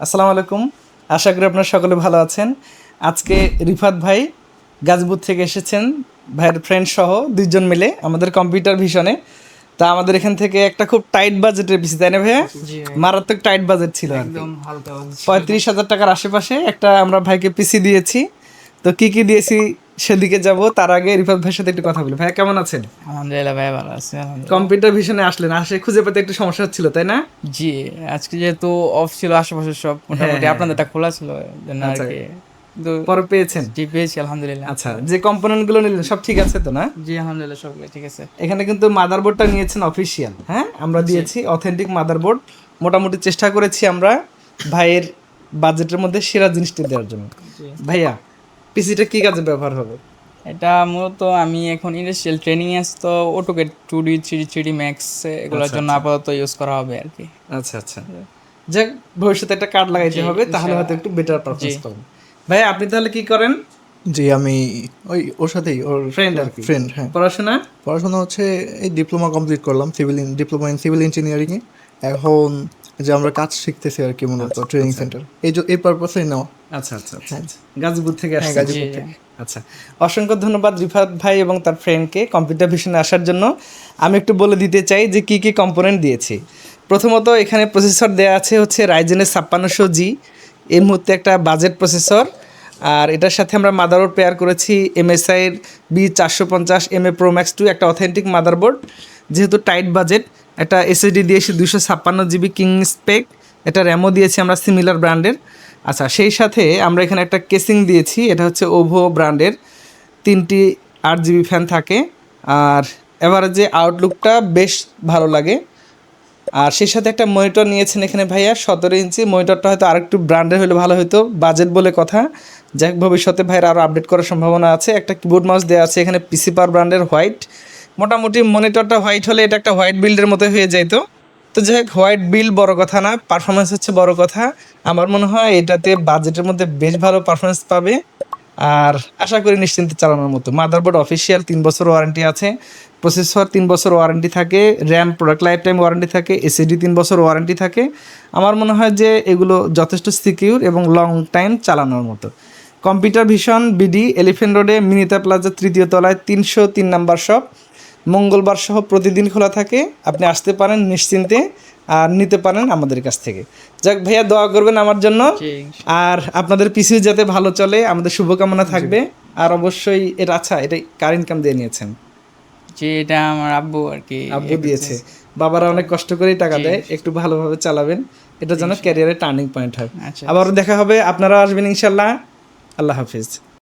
আসসালামু আলাইকুম। আশা করি আপনারা সকলে ভালো আছেন। আজকে রিফাত ভাই গাজীপুর থেকে এসেছেন। ভাইয়ের ফ্রেন্ড সহ দুইজন মিলে আমাদের কম্পিউটার ভিশনে তা আমাদের এখান থেকে একটা খুব টাইট বাজেটের পিসি তাই না ভাইয়া? মারাত্মক টাইট বাজেট ছিল একদম হালকা পঁয়ত্রিশ হাজার টাকার আশেপাশে একটা আমরা ভাইকে পিসি দিয়েছি। তো কি কি দিয়েছি সেদিকে যাব তার আগে রিফাত ভাইয়ের সাথে একটু কথা বলি। ভাইয়া কেমন আছেন? আলহামদুলিল্লাহ ভাই ভালো আছে। কম্পিউটার ভিশনে আসলেন আসে খুঁজে পেতে একটু সমস্যা হচ্ছিল তাই না? জি আজকে যেহেতু অফ ছিল আশেপাশে সব মোটামুটি আপনাদেরটা খোলা ছিল আচ্ছা। পরে পেয়েছেন? জি পেয়েছি আলহামদুলিল্লাহ। আচ্ছা যে কম্পোনেন্টগুলো নিলেন সব ঠিক আছে তো না? জি আলহামদুলিল্লাহ সবগুলো ঠিক আছে। এখানে কিন্তু মাদারবোর্ডটা নিয়েছেন অফিসিয়াল হ্যাঁ? আমরা দিয়েছি অথেন্টিক মাদারবোর্ড মোটামুটি চেষ্টা করেছি আমরা ভাইয়ের বাজেটের মধ্যে সেরা জিনিসটা দেওয়ার জন্য। ভাইয়া পিসিটা কি কাজে ব্যবহার হবে? এটা মূলত আমি এখন ইন্ডাস্ট্রিয়াল ট্রেনিং এ তো AutoCAD two D three D three D Max এগুলোর জন্য আপাতত ইউজ করা হবে আর কি। আচ্ছা আচ্ছা। যাক ভবিষ্যতে একটা কার্ড লাগাইতে হবে তাহলে হয়তো একটু বেটার পারফরমেন্স পাবেন ভাই আপনি তাহলে কি করেন? জি আমি ওই ওর সাথেই ওর ফ্রেন্ড আর কি। ফ্রেন্ড হ্যাঁ। পড়াশোনা? পড়াশোনা হচ্ছে এই ডিপ্লোমা কমপ্লিট করলাম সিভিল ডিপ্লোমা ইন সিভিল ইঞ্জিনিয়ারিংয়ে এখন যে আমরা কাজ শিখতেছি আর কি মূলত ট্রেনিং সেন্টার এই যে এই পারপাসেই নেওয়া আচ্ছা আচ্ছা আচ্ছা আচ্ছা। গাজীপুর থেকে আসছে গাজীপুর থেকে। আচ্ছা অসংখ্য ধন্যবাদ রিফাত ভাই এবং তার ফ্রেন্ডকে কম্পিউটার ভিশনে আসার জন্য। আমি একটু বলে দিতে চাই যে কি কি কম্পোনেন্ট দিয়েছি। প্রথমত এখানে প্রসেসর দেওয়া আছে হচ্ছে রাইজেনের ছাপ্পান্নশো জি এই মুহূর্তে একটা বাজেট প্রসেসর আর এটার সাথে আমরা মাদারবোর্ড পেয়ার করেছি এমএসআইয়ের বি চারশো পঞ্চাশ M A pro max two একটা অথেন্টিক মাদারবোর্ড যেহেতু টাইট বাজেট একটা এসএসডি দিয়েছি দুশো ছাপ্পান্ন জিবি কিং স্পেক এটা র্যামও দিয়েছি আমরা সিমিলার ব্র্যান্ডের আচ্ছা সেই সাথে আমরা এখানে একটা কেসিং দিয়েছি। এটা হচ্ছে ওভো ব্র্যান্ডের। তিনটি আট জিবি ফ্যান থাকে। আর এভারেজে আউটলুকটা বেশ ভালো লাগে। আর সেই সাথে একটা মনিটর নিয়েছেন এখানে ভাইয়া, সতেরো ইঞ্চি। মনিটরটা হয়তো আরেকটু ব্র্যান্ডের হলে ভালো হতো বাজেট বলে কথা। যাক, ভবিষ্যতে ভাইয়ের আরও আপডেট করার সম্ভাবনা আছে। একটা কিবোর্ড মাউস দেওয়া আছে এখানে পিসি পার ব্র্যান্ডের হোয়াইট মোটামুটি মনিটরটা হোয়াইট হলে এটা একটা হোয়াইট বিল্ডের মতো হয়ে যেত তো যাই হোক, হোয়াইট বিল বড় কথা না পারফরমেন্স হচ্ছে বড় কথা। আমার মনে হয় এটাতে বাজেটের মধ্যে বেশ ভালো পারফরমেন্স পাবে। আর আশা করি নিশ্চিন্তে চালানোর মতো। মাদারবোর্ড অফিসিয়াল তিন বছর ওয়ারেন্টি আছে প্রসেসর তিন বছর ওয়ারেন্টি থাকে RAM product lifetime warranty থাকে এসিডি তিন বছর ওয়ারেন্টি থাকে। আমার মনে হয় যে এগুলো যথেষ্ট সিকিউর এবং লং টাইম চালানোর মতো। কম্পিউটার ভিশন বিডি এলিফেন্ট রোডে মিনিতা প্লাজা তৃতীয় তলায়, তিনশো তিন নাম্বার শপ মঙ্গলবার সহ প্রতিদিন খোলা থাকে। আপনি আসতে পারেন নিশ্চিন্তে আর নিতে পারেন আমাদের কাছ থেকে। যাক ভাইয়া দোয়া করবেন আমার জন্য। আর আপনাদের পিসিউ যাতে ভালো চলে আমাদের শুভকামনা থাকবে। আর অবশ্যই এটা আচ্ছা এটা কার ইনকাম দিয়ে নিয়েছেন? যে এটা আমার আব্বু আর কি। আব্বু দিয়েছে। বাবারা অনেক কষ্ট করেই টাকা দেয় একটু ভালোভাবে চালাবেন। এটা যেন ক্যারিয়ারের টার্নিং পয়েন্ট হয়। আচ্ছা আবার দেখা হবে আপনারা আসবেন ইনশাল্লাহ। আল্লাহ হাফিজ।